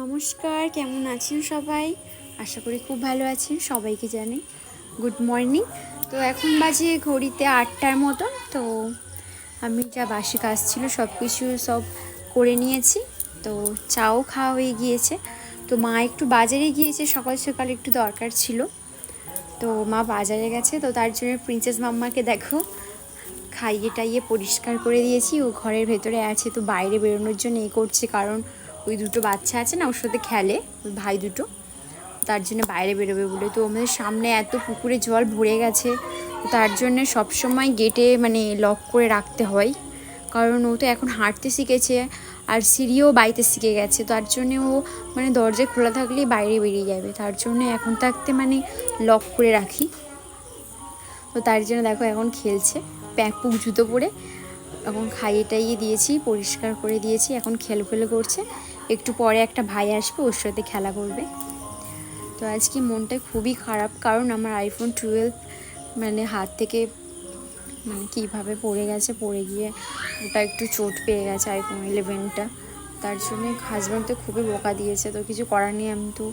নমস্কার, কেমন আছেন সবাই? আশা করি খুব ভালো আছেন, সবাইকে জানি গুড মর্নিং। তো এখন বাজে ঘড়িতে আটটার মতন, তো আমি যা বাসি কাজ ছিল সব কিছু সব করে নিয়েছি। তো চাও খাওয়া হয়ে গিয়েছে। তো মা একটু বাজারে গিয়েছে, সকাল সকাল একটু দরকার ছিল। তো মা বাজারে গেছে, তো তার জন্য প্রিন্সেস মাম্মাকে দেখো খাইয়ে টাইয়ে পরিষ্কার করে দিয়েছি। ও ঘরের ভেতরে আছে, তো বাইরে বেরোনোর জন্য এ করছে, কারণ ওই দুটো বাচ্চা আছে না, ওর সাথে খেলে, ওই ভাই দুটো। তার জন্য বাইরে বেরোবে বলে। তো আমাদের সামনে এত পুকুরে জল ভরে গেছে, তার জন্য সবসময় গেটে মানে লক করে রাখতে হয়। কারণ ও তো এখন হাঁটতে শিখেছে, আর সিঁড়িও বাইতে শিখে গেছে। তার জন্যে ও মানে দরজা খোলা থাকলেই বাইরে বেরিয়ে যাবে। তার জন্য এখন থাকতে মানে লক করে রাখি। তো তার জন্য দেখো এখন খেলছে প্যাকপুক জুতো পরে। এখন খাইয়ে টাইয়ে দিয়েছি, পরিষ্কার করে দিয়েছি, এখন খেলো খেলো করছে। একটু পরে একটা ভাই আসবে, ওর সাথে খেলা করবে। তো আজকে মনটা খুবই খারাপ, কারণ আমার আইফোন টুয়েলভ মানে হাত থেকে মানে কীভাবে পড়ে গেছে, পড়ে গিয়ে ওটা একটু চোট পেয়ে গেছে আইফোন ইলেভেনটা তার জন্য হাজব্যান্ড তো খুবই বোকা দিয়েছে, তো কিছু করার নেই, আমি তো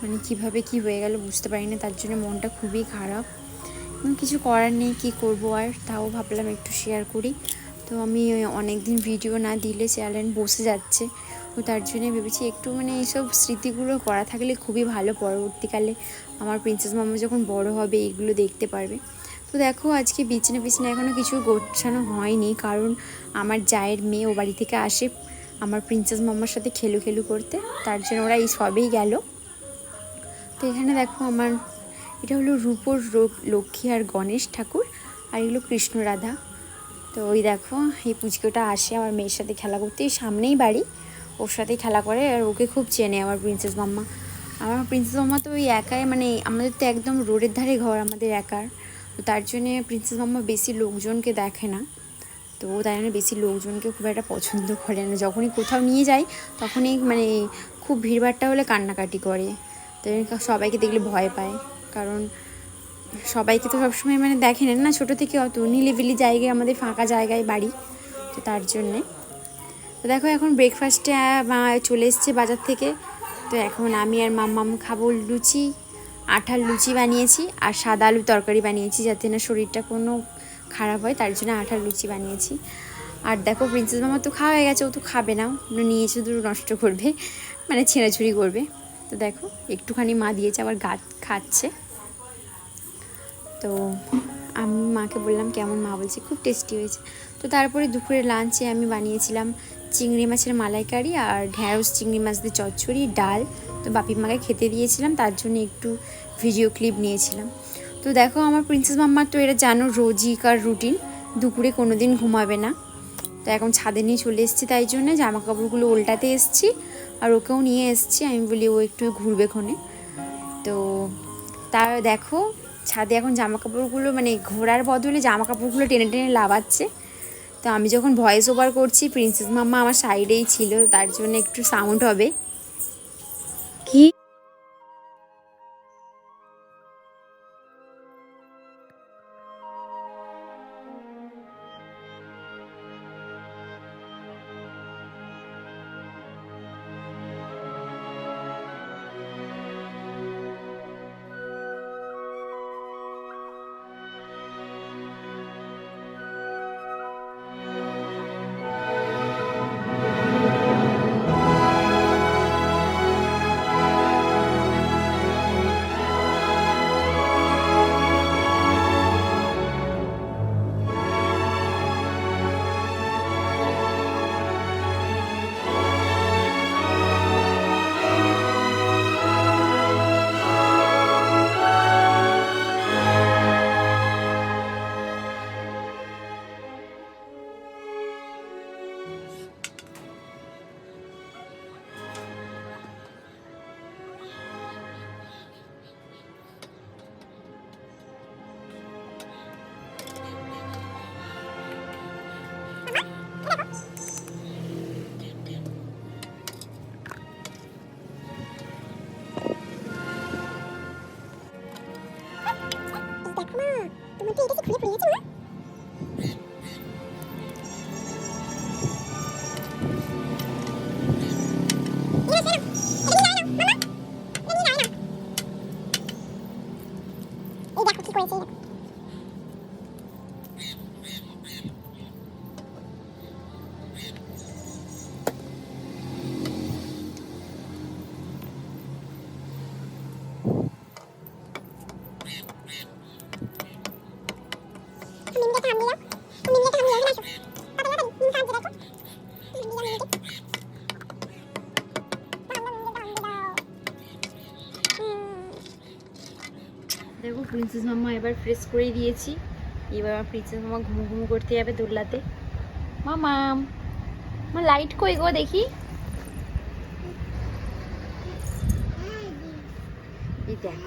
মানে কীভাবে কি হয়ে গেল বুঝতে পারি না তার জন্য মনটা খুবই খারাপ। কিছু করার নেই, কী করব আর, তাও ভাবলাম একটু শেয়ার করি। তো আমি অনেক দিন ভিডিও না দিলে চ্যানেল বসে যাচ্ছে। তো তার জন্যে ভেবেছি একটু মানে এইসব স্মৃতিগুলো করা থাকলে খুবই ভালো পরবর্তীকালে আমার প্রিন্সেস মামা যখন বড় হবে এইগুলো দেখতে পারবে। তো দেখো আজকে বিছানা বিছানা এখনও কিছু গোছানো হয়নি কারণ আমার জায়ের মেয়ে ও বাড়ি থেকে আসে আমার প্রিন্সেস মামার সাথে খেলু খেলু করতে, তার জন্য ওরা এই সবেই গেল। তো এখানে দেখো আমার, এটা হলো রূপর লক্ষ্মী আর গণেশ ঠাকুর আর এগুলো কৃষ্ণ রাধা। তো ওই দেখো এই পুচকোটা আসে আমার মেয়ের সাথে খেলা করতে সামনেই বাড়ি। ওর সাথেই খেলা করে আর ওকে খুব চেনে আমার প্রিন্সেস মাম্মা। আমার প্রিন্সেস মাম্মা তো ওই একাই মানে আমাদের তো একদম রোডের ধারে ঘর আমাদের একার। তো তার জন্যে প্রিন্সেস মাম্মা বেশি লোকজনকে দেখে না। তো তাই জন্য বেশি লোকজনকে খুব একটা পছন্দ করে না। যখনই কোথাও নিয়ে যায় তখনই মানে খুব ভিড়ভাট্টা হলে কান্নাকাটি করে। তো সবাইকে দেখলে ভয় পায়। কারণ সবাইকে তো সবসময় মানে দেখে না, ছোটো থেকে অত নিলিবিলি জায়গায়, আমাদের ফাঁকা জায়গায় বাড়ি। তো তার জন্যে তো দেখো এখন ব্রেকফাস্টে চলে এসছে বাজার থেকে। তো এখন আমি আর মাম্মাম খাব লুচি। আঠার লুচি বানিয়েছি আর সাদা আলু তরকারি বানিয়েছি যাতে না শরীরটা কোনো খারাপ হয়, তার জন্য আঠার লুচি বানিয়েছি। আর দেখো প্রিন্সেস মামা তো খাওয়া হয়ে গেছে, ও তো খাবে না। নিয়ে শুধু নষ্ট করবে মানে ছেঁড়াছুড়ি করবে। তো দেখো, একটুখানি মা দিয়েছে, আবার গা খাচ্ছে। তো আমি মাকে বললাম, কেমন? মা বলছে, খুব টেস্টি হয়েছে। তো তারপরে দুপুরে লাঞ্চে আমি বানিয়েছিলাম চিংড়ি মাছের মালাইকারি আর ঢ্যাঁড়স, চিংড়ি মাছ দিয়ে চচ্চড়ি, ডাল। তো বাপি মাকে খেতে দিয়েছিলাম, তার জন্য একটু ভিডিও ক্লিপ নিয়েছিলাম। তো দেখো, আমার প্রিন্সেস মাম্মার তো এটা জানো রোজিকার রুটিন দুপুরে কোনো দিন ঘুমাবে না। তো এখন ছাদে নিয়ে চলে এসেছি, তাই জন্য জামা কাপড়গুলো উল্টাতে এসেছি, আর ওকেও নিয়ে এসেছি, আমি বলি ও একটু ঘুরবে ক্ষণে। তো তার দেখো, ছাদে এখন জামা কাপড়গুলো মানে ঘোরার বদলে জামা কাপড়গুলো টেনে টেনে লাভাচ্ছে তো আমি যখন ভয়েস ওভার করছি প্রিন্সেস মাম্মা আমার সাইডেই ছিল, তার জন্য একটু সাউন্ড হবে। কি? দেখো মা তোমার তো এটা কি খুলে পড়ে গেছে মা এই দেখো কি করেছে দেখো প্রিন্সেস মাম্মা এবার ফ্রেশ করে দিয়েছি। এবার আমার প্রিন্সেস মাম্মা ঘুম ঘুমু করতে যাবে দোল্লাতে মামা আমার লাইট কই গো দেখি। দেখ।